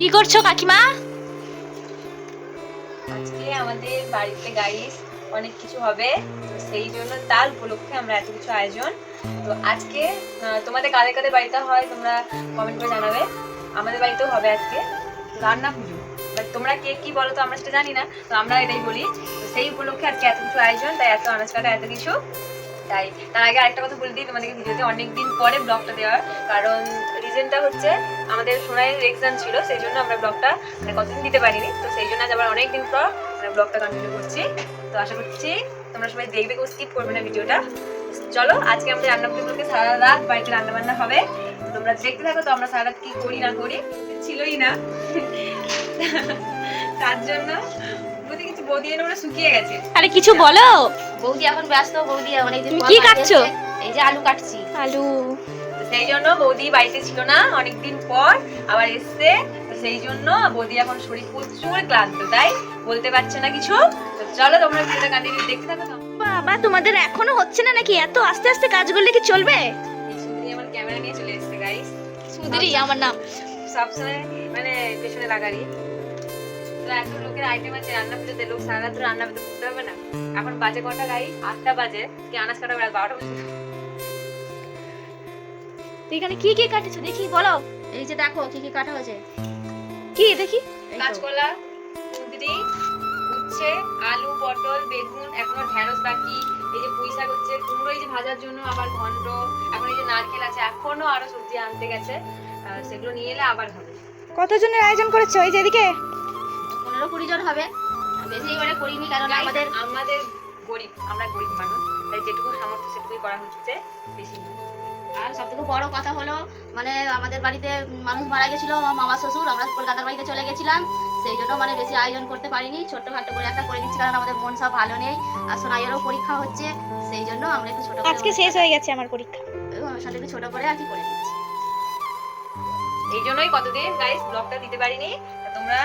কি করছ, কাকিমা? আজকে আমাদের বাড়িতে গাইস অনেক কিছু হবে, তো সেই জন্য তার উপলক্ষে আমরা এত কিছু আয়োজন। তো আজকে তোমাদের কাদের কাদের বাড়িতে হয় তোমরা কমেন্ট করে জানাবে। আমাদের বাড়িতেও হবে আজকে রান্না পুজো। বাট তোমরা কে কি বলো তো আমরা সেটা জানি না, তো আমরা এটাই বলি। তো সেই উপলক্ষে আজকে এত কিছু আয়োজন, তাই এত আনাজ কাটা, এত কিছু তাই তার আগে আরেকটা কথা বলে দিই তোমাদেরকে ভিডিওতে অনেক দিন পরে ব্লগটা দেওয়ার, কারণ রিজনটা হচ্ছে আমাদের সোনাইয়ের এক্সাম ছিল, সেই জন্য আমরা ব্লগটা মানে কতদিন দিতে পারিনি, তো সেই জন্য আজ আবার অনেক দিন পর মানে ব্লগটা কন্টিনিউ করছি। তো আশা করছি তোমরা সবাই দেখবে কেউ স্কিপ করবে না ভিডিওটা। চলো, আজকে আমাদের রান্না পুজোকে সারা রাত বাড়িতে রান্না বান্না হবে তোমরা দেখতে থাকো তো আমরা সারা রাত কি করি, না করি, ছিলই না। তার জন্য বৌদি কিছু বৌদি ওরা শুকিয়ে গেছে। আরে কিছু বলো। বৌদি এখন ব্যস্ত বৌদি অনেকদিন কি কাটছো? এই যে আলু কাটছি। আলু। সেই জন্য বৌদি বাড়িতে ছিল না অনেকদিন পর আবার এসছে। সেই জন্য বৌদি এখন শরীর প্রচুর ক্লান্ত তাই বলতে পারছে না কিছু। তো চলো তোমরা ভিডিওটা কন্টিনিউ দেখতে থাকো। বাবা তোমাদের এখনও হচ্ছে না নাকি? এত আস্তে আস্তে কাজ করলে কি চলবে? সুন্দরী আমার ক্যামেরা নিয়ে চলে এসছে গাইস সুন্দরী আমার নাম। সবসময় মানে পেছনে লাগারি তো এত লোকের আইটেম আছে রান্না পুজোতে লোক সারা রাত রান্না পুজো করতে হবে না। এখন বাজে কটা গাই আটটা বাজে কি আনাজ কাটা বেড়া বারোটা বাজে? এখানে কি কি কাটেছো? দেখি বলো। এই যে দেখো কি কি কাটা হয়েছে। কি দেখি। কাঁচকলা কুঁদরি উচ্ছে আলু পটল বেগুন এখনও ঢেঁড়স বাকি। এই যে পুঁই শাক হচ্ছে কুমড়ো এই যে ভাজার জন্য আবার ঘন্ট। এখন এই যে নারকেল আছে এখনও আরও সবজি আনতে গেছে। সেগুলো নিয়ে এলে আবার হবে কতজনের আয়োজন করেছ? এই যে এদিকে। পনেরো কুড়ি জন হবে। বেশি এবারে করিনি কারণ আমাদের আমাদের গরিব আমরা গরিব মানুষ তাই যেটুকু সামর্থ্য সেটুকুই করা হচ্ছে বেশি আর সব থেকে বড় কথা হলো মানে আমাদের বাড়িতে মানুষ মারা গেছিল মামা শ্বশুর আমরা কলকাতার বাড়িতে চলে গেছিলাম সেই জন্য মানে বেশি আয়োজন করতে পারিনি ছোট্টখাটো করে একটা করে দিচ্ছি কারণ আমাদের মন সব ভালো নেই আর সোনাইয়েরও পরীক্ষা হচ্ছে সেই জন্য আমরা একটু ছোট করে আজকে শেষ হয়ে গেছে আমার পরীক্ষা। অনুষ্ঠানটা একটু ছোট করে আর কি করে দিচ্ছি। এই জন্যই কতদিন গাইস ব্লগটা দিতে পারিনি তোমরা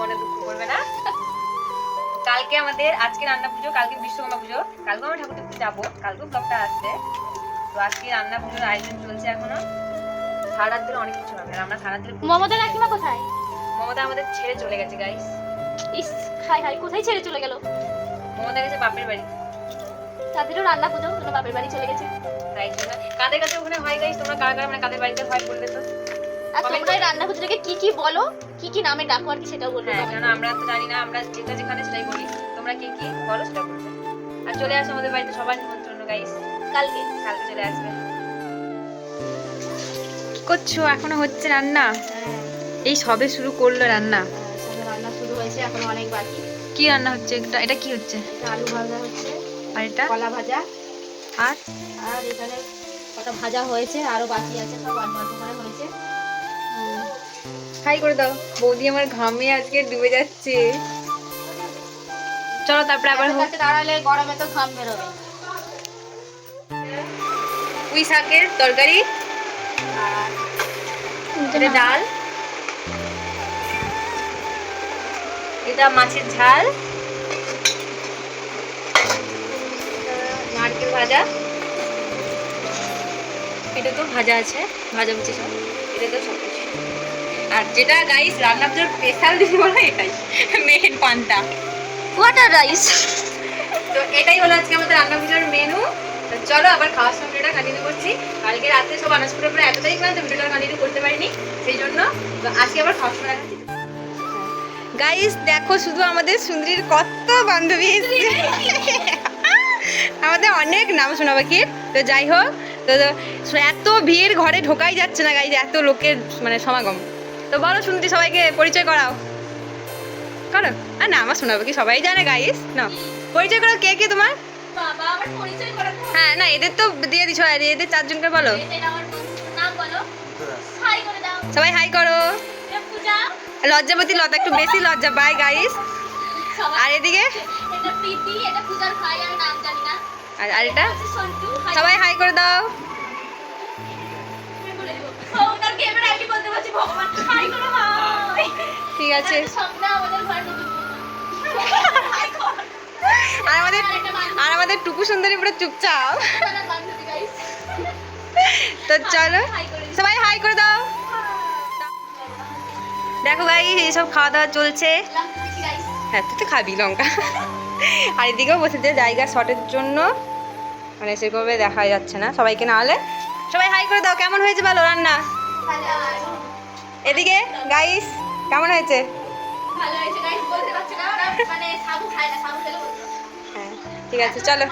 মনে দুঃখ করবে না। কালকে আমাদের আজকে রান্না পুজো কালকে বিশ্বকর্মা পুজো। কালকে আমরা ঠাকুর দেখতে যাব। কালকেও ব্লগটা আসছে তো আজকে রান্না পুজোর আয়োজন চলছে এখনও। সারা রাত অনেক কিছু হবে। আমরা সারা ধরে মমতা কাকিমা কোথায়? মমতা আমাদের ছেড়ে চলে গেছে গাইস ইস হাই হাই কোথায় ছেড়ে চলে গেল? মমতা গেছে বাপের বাড়ি। তাদেরও রান্না পুজো বাপের বাড়ি চলে গেছে? তাই জন্য। কাদের কাছে ওখানে হয় গাইস তোমরা কারা কারা মানে কাদের বাড়িতে হয় বলবে তো? আর তোমরা এই রান্না পুজোটাকে কি কি বলো? কি কি নামে ডাকো আর কি সেটাও বলবে হ্যাঁ কারণ আমরা তো জানি না আমরা যেটা যেখানে সেটাই বলি। তোমরা কি কি বলো সেটা বলবে। আর চলে আসো আমাদের বাড়িতে সবার নিমন্ত্রণ গাইস কালকে। কালকে চলে আসবে। করছ? এখনও হচ্ছে রান্না? এই সবে শুরু করল রান্না। রান্না শুরু হয়েছে এখন অনেক বাকি। কি রান্না হচ্ছে? এটা এটা কি হচ্ছে? আলু ভাজা হচ্ছে। আর এটা? কলা ভাজা। আর? আর এখানে কটা ভাজা হয়েছে আরও বাকি আছে সব করে হয়েছে। হাই করে দাও। বৌদি আমার ঘামে আজকে ডুবে যাচ্ছে। চলো তারপরে আবার কাছে দাঁড়ালে গরমে তো ঘাম বেরোবে। পুঁই শাকের তরকারি। এটা ডাল। এটা মাছের ঝাল। নারকেল ভাজা। এটা তো ভাজা আছে ভাজা বুঝি সব। এটা তো সব কিছু আর যেটা গাইস রান্নার জন্য স্পেশাল জিনিস বলো এটাই। মেন পান্তা ওয়াটার রাইস তো এটাই হলো আজকে আমাদের রান্না পুজোর মেনু তো চলো আবার খাওয়ার সময় ভিডিওটা কন্টিনিউ করছি। কালকে রাতে সব আনাজ পরে এতটাই ক্লান্ত ভিডিওটা কন্টিনিউ করতে পারিনি সেই জন্য তো আজকে আবার খাওয়ার সময় দেখাচ্ছি। গাইস দেখো শুধু আমাদের সুন্দরীর কত বান্ধবী আমাদের অনেক নাম শোনা বাকির তো যাই হোক তো তো এত ভিড় ঘরে ঢোকাই যাচ্ছে না গাইজ এত লোকের মানে সমাগম। তো বলো শুনতে সবাইকে পরিচয় করাও। করো। আর না আমার শোনাবো কি? সবাই জানে গাইস না পরিচয় করো কে কে তোমার? হ্যাঁ না এদের তো দিয়ে দিছো আর এদের চারজনকে বলো। সবাই হাই করো। লজ্জাবতী লতা একটু বেশি লজ্জা পায় গাইস আর এদিকে? আর এটা? সবাই হাই করে দাও। ঠিক আছে। আর আমাদের আর আমাদের টুকু সুন্দরী পুরো চুপচাপ। তো চলো সবাই হাই করে দাও। দেখো গাই এইসব খাওয়া দাওয়া চলছে। হ্যাঁ তুই তো খাবি লঙ্কা। আর এদিকেও বসেছে জায়গা শর্টের জন্য মানে সেভাবে দেখা যাচ্ছে না। সবাইকে না হলে সবাই হাই করে দাও। কেমন হয়েছে ভালো রান্না? এদিকে গাইস কেমন হয়েছে? ভালো হয়েছে guys, বলতে পারছি না, মানে সাবু খায় না, সাবু খেলে। হ্যাঁ ঠিক আছে চলো।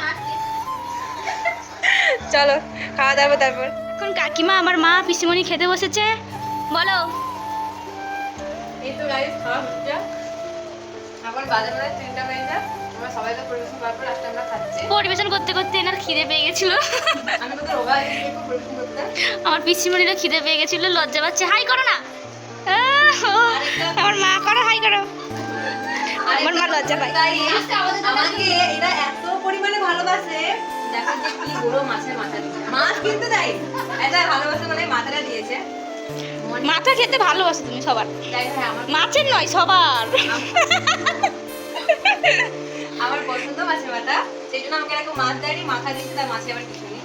চলো খাওয়া দাওয়া তারপর। এখন কাকিমা আমার মা পিসিমণি খেতে বসেছে বলো। এই তো গাইস খাওয়া হচ্ছে এখন বাজে বাজে তিনটা বেজে আমরা পরিবেশন করার পর আজকে আমরা খাচ্ছি। পরিবেশন করতে করতে এনার খিদে পেয়ে গেছিল। আমি তো রোগা গেছি একটু পরিবেশন করতে। আমার পিসিমণিরও খিদে পেয়ে গেছিল লজ্জা পাচ্ছে। হাই করো না। আমার মা করো হাই করো। আমার মা লজ্জা পায়। আমাকে এরা এত পরিমাণে ভালোবাসে। দেখো যে কি বড় মাছের মাথা দিয়েছে মাছ কিন্তু তাই এটা ভালোবাসে মানে মাথাটা দিয়েছে। মাথা খেতে ভালোবাসো তুমি সবার। আমার মাছের নয় সবার। আমার পছন্দ মাছের মাথা। সেই জন্য আমাকে এরকম মাছ দেয়নি মাথা দিয়েছে তার মাছে আবার কিছু নেই।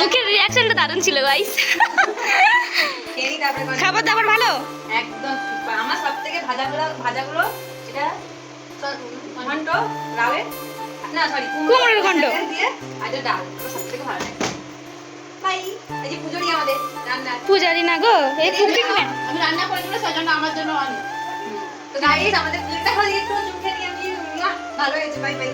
মুখের রিয়াকশনটা দারুণ ছিল গাইস কথা- খাবার দাবার ভালো? একদম আমার সব থেকে ভাজাগুলো ভাজাগুলো এটা ঘন্ট লাউয়ের না সরি কুমড়োর ঘন্ট। দিয়ে আর ডাল সব থেকে ভালো লাগে। পূজারি না গো এই কুকিং ম্যান আমি রান্না করে দিলে সেজন্য আমার জন্য অনেক। তো গাইস আমাদের পুজোটা হয়ে নিয়ে আমি ভালো হয়েছে। Bye bye.